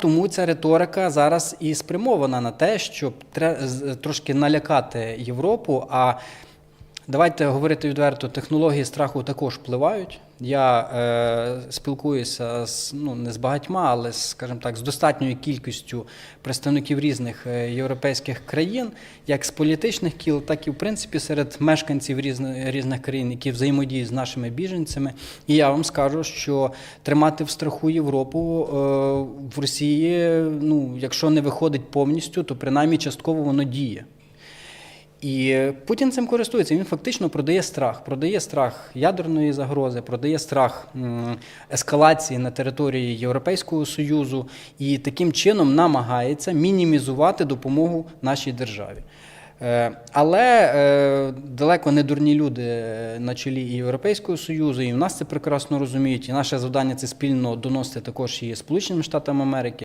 Тому ця риторика зараз і спрямована на те, щоб трошки налякати Європу. А давайте говорити відверто, технології страху також впливають. Я е, спілкуюся з ну не з багатьма, але скажімо так, з достатньою кількістю представників різних е, європейських країн, як з політичних кіл, так і в принципі серед мешканців різних, різних країн, які взаємодіють з нашими біженцями. І я вам скажу, що тримати в страху Європу е, в Росії, ну якщо не виходить повністю, то принаймні частково воно діє. І Путін цим користується. Він фактично продає страх, продає страх ядерної загрози, продає страх ескалації на території Європейського Союзу і таким чином намагається мінімізувати допомогу нашій державі. Е, Але е, далеко не дурні люди е, на чолі і Європейського Союзу, і в нас це прекрасно розуміють. І наше завдання це спільно доносити також і Сполученим Штатам Америки.